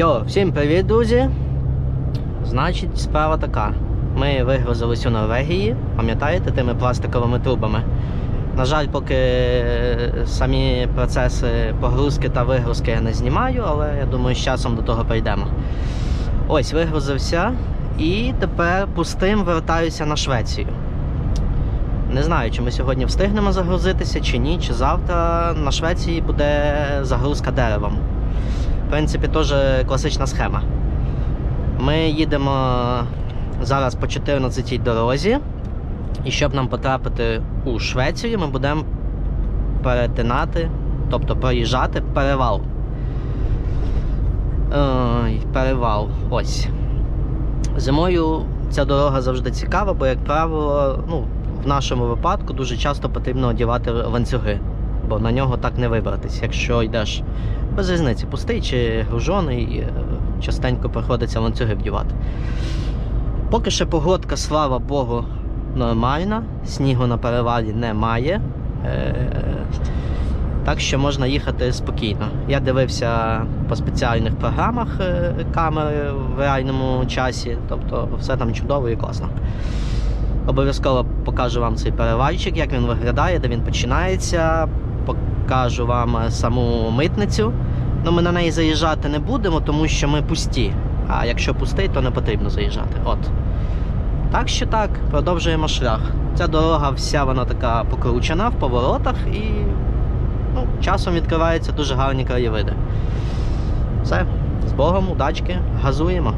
Йо, всім привіт, друзі! Значить, справа така. Ми вигрузились у Норвегії, пам'ятаєте, тими пластиковими трубами. На жаль, поки самі процеси погрузки та вигрузки я не знімаю, але я думаю, з часом до того прийдемо. Ось, вигрузився і тепер пустим вертаюся на Швецію. Не знаю, чи ми сьогодні встигнемо загрузитися, чи ні, чи завтра на Швеції буде загрузка деревом. В принципі, теж класична схема. Ми їдемо зараз по 14-й дорозі, і щоб нам потрапити у Швецію, ми будемо перетинати, тобто проїжджати перевал. Ой, перевал. Ось. Зимою ця дорога завжди цікава, бо, як правило, ну, в нашому випадку дуже часто потрібно одягати ланцюги, бо на нього так не вибратись. Якщо йдеш без різниці, пустий чи гружений, е, частенько приходиться ланцюги вдівати. Поки що погодка, слава Богу, нормальна, снігу на перевалі немає. Е, Так що можна їхати спокійно. Я дивився по спеціальних програмах е, камери в реальному часі, тобто все там чудово і класно. Обов'язково покажу вам цей перевальчик, як він виглядає, де він починається. Покажу вам е, саму митницю. Ну, ми на неї заїжджати не будемо, тому що ми пусті. А якщо пустий, то не потрібно заїжджати. От. Так що так, продовжуємо шлях. Ця дорога вся вона така покручена в поворотах і ну, часом відкриваються дуже гарні краєвиди. Все, з Богом, удачки, газуємо.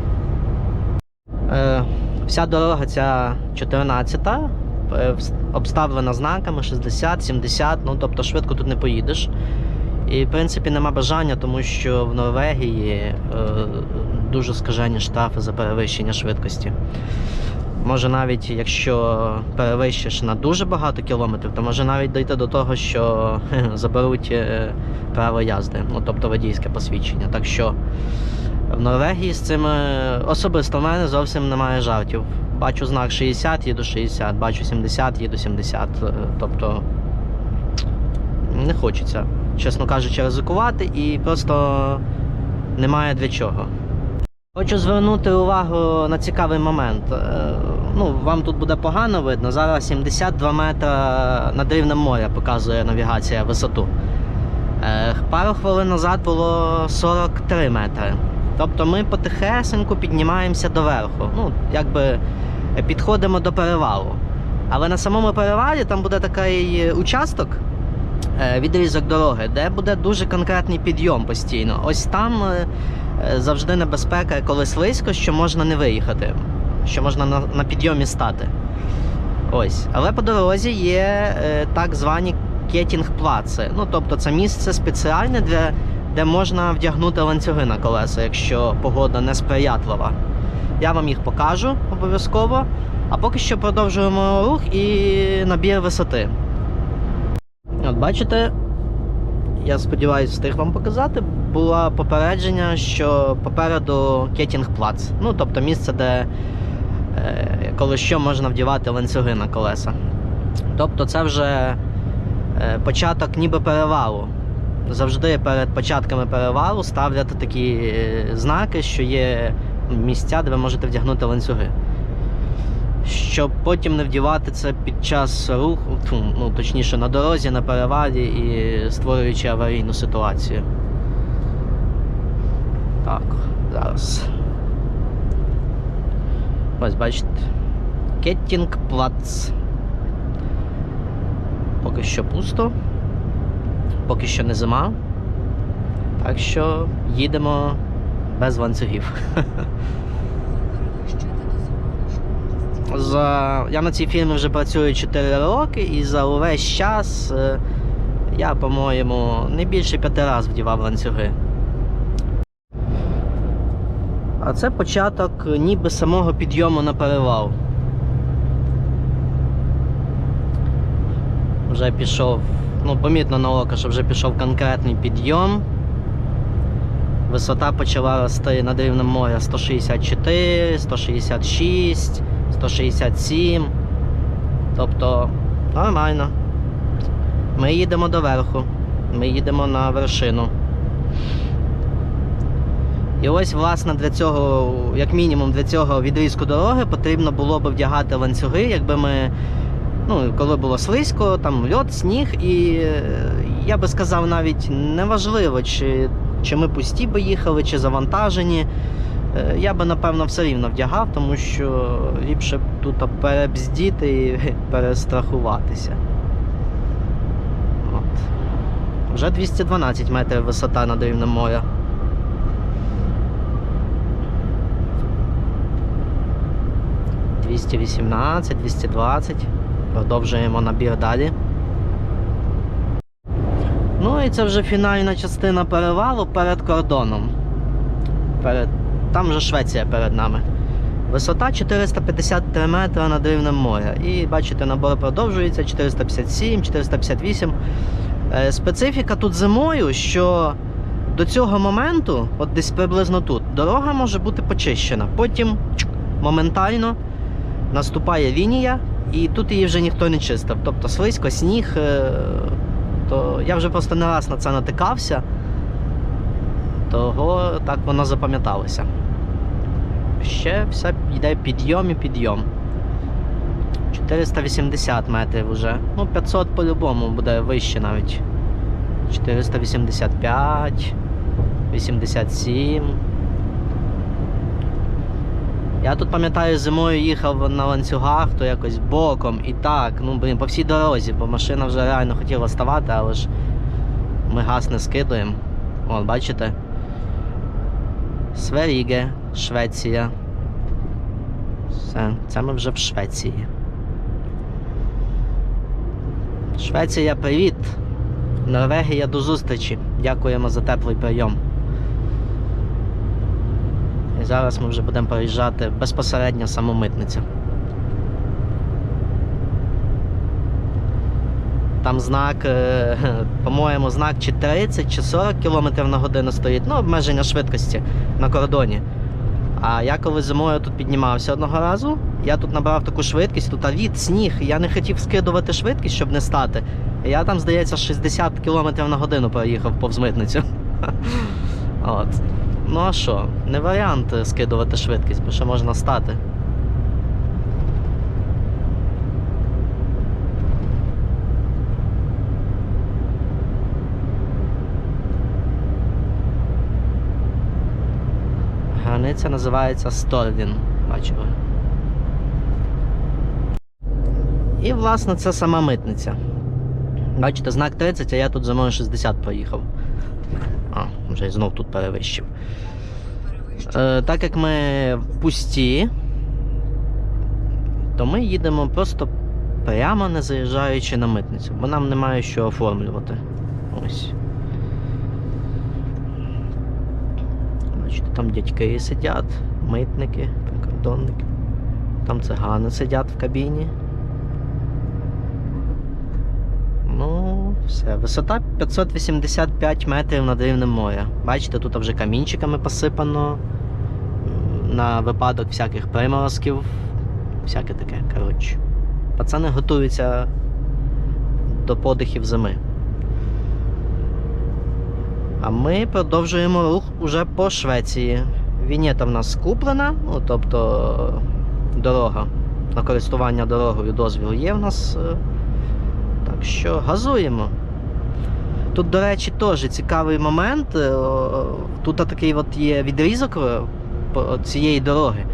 Е, вся дорога ця 14-та, е, вс- обставлена знаками 60, 70, ну тобто швидко тут не поїдеш. І в принципі нема бажання, тому що в Норвегії е, дуже скажені штрафи за перевищення швидкості. Може навіть якщо перевищиш на дуже багато кілометрів, то може навіть дійти до того, що заберуть е, право їзди, ну тобто водійське посвідчення. Так що в Норвегії з цим особисто в мене зовсім немає жартів. Бачу знак 60, їду 60, бачу 70, їду 70. Е, Тобто не хочеться, чесно кажучи, ризикувати і просто немає для чого. Хочу звернути увагу на цікавий момент. Е, Ну, вам тут буде погано видно. Зараз 72 метра над рівнем моря показує навігація висоту. Е, Пару хвилин назад було 43 метри. Тобто ми потихесеньку піднімаємося доверху. Ну, якби підходимо до перевалу. Але на самому перевалі там буде такий участок, е, відрізок дороги, де буде дуже конкретний підйом постійно. Ось там е, е, завжди небезпека, коли слизько, що можна не виїхати, що можна на, на підйомі стати. Ось. Але по дорозі є е, так звані кетінг-плаци. Ну, тобто це місце спеціальне, для, де можна вдягнути ланцюги на колеса, якщо погода несприятлива. Я вам їх покажу обов'язково. А поки що продовжуємо рух і набір висоти. От бачите, я сподіваюся, встиг вам показати. Було попередження, що попереду кетінг-плац. Ну, тобто місце, де е, коли що можна вдівати ланцюги на колеса. Тобто це вже е, початок ніби перевалу. Завжди перед початками перевалу ставлять такі е, знаки, що є місця, де ви можете вдягнути ланцюги. Щоб потім не вдівати це під час руху, ну точніше на дорозі, на перевалі і створюючи аварійну ситуацію. Так, зараз. Ось бачите. Кетінг-плац. Поки що пусто. Поки що не зима. Так що їдемо без ланцюгів. За... Я на цій фірмі вже працюю 4 роки і за увесь час е, я, по-моєму, не більше п'яти разів вдівав ланцюги. А це початок ніби самого підйому на перевал. Вже пішов, ну, помітно на око, що вже пішов конкретний підйом. Висота почала рости над рівнем моря 164, 166, 167. Тобто нормально. Ми їдемо доверху. Ми їдемо на вершину. І ось, власне, для цього, як мінімум, для цього відрізку дороги потрібно було б вдягати ланцюги, якби ми. Ну, коли було слизько, там льот, сніг, і е, я би сказав, навіть неважливо, чи, чи ми пусті би їхали, чи завантажені. Е, Я би напевно все рівно вдягав, тому що ліпше б тут перебздіти і перестрахуватися. От. Вже 212 метрів висота над рівнем моря. Двісті вісімнадцять, двісті двадцять. Продовжуємо набір далі. Ну і це вже фінальна частина перевалу перед кордоном. Перед... Там вже Швеція перед нами. Висота 453 метри над рівнем моря. І бачите, набор продовжується 457, 458. Е, Специфіка тут зимою, що до цього моменту, от десь приблизно тут, дорога може бути почищена. Потім моментально наступає лінія, і тут її вже ніхто не чистив. Тобто слизько, сніг. е, То я вже просто не раз на це натикався. Того так воно запам'яталося. Ще все йде підйом і підйом. 480 метрів вже. Ну, 500 по-любому буде вище навіть. 485, 87. Я тут пам'ятаю, зимою їхав на ланцюгах, то якось боком і так, ну блін, по всій дорозі, бо машина вже реально хотіла ставати, але ж ми газ не скидуємо. От, бачите? Сверіге, Швеція. Все, це ми вже в Швеції. Швеція, привіт! Норвегія до зустрічі. Дякуємо за теплий прийом. І зараз ми вже будемо переїжджати безпосередньо саму митницю. Там знак, е, по-моєму, знак чи 30 чи 40 км на годину стоїть, ну, обмеження швидкості на кордоні. А я коли зимою тут піднімався одного разу, я тут набрав таку швидкість, тут від сніг, я не хотів скидувати швидкість, щоб не стати. Я там, здається, 60 км на годину проїхав повз митницю. От. Ну а що, не варіант е, скидувати швидкість, бо ще можна стати. Границя називається Сторвін. Бачили. І, власне, це сама митниця. Бачите, знак 30, а я тут зимою 60 проїхав. А, вже знов тут перевищив. Е, так як ми пусті, то ми їдемо просто прямо не заїжджаючи на митницю, бо нам немає що оформлювати. Ось. Бачите, там дядьки сидять, митники, прикордонники. Там цигани сидять в кабіні. Ну, все. Висота 585 метрів над рівнем моря. Бачите, тут вже камінчиками посипано. На випадок всяких приморозків. Всяке таке, коротше. Пацани готуються до подихів зими. А ми продовжуємо рух уже по Швеції. Вінєта в нас куплена, ну тобто дорога на користування дорогою дозвіл є в нас. е, Так що газуємо. Тут, до речі, теж цікавий момент. е, Тут такий от є відрізок е, цієї дороги.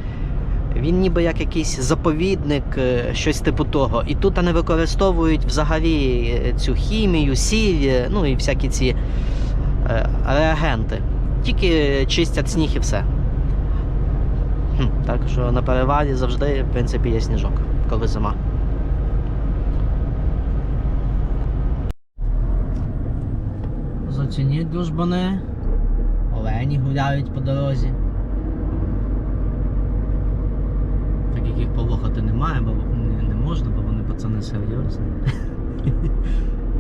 Він ніби як якийсь заповідник, е, щось типу того. І тут не використовують взагалі цю хімію, сіль, ну і всякі ці реагенти. Тільки чистять сніг і все. Так що на перевалі завжди, в принципі, є сніжок, коли зима. Зацініть дружбани. Олені гуляють по дорозі. Так як їх полохати немає, бо не, не можна, бо вони пацани серйозні.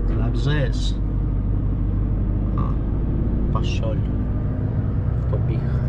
Крабжеш. Пошоль. Побіг.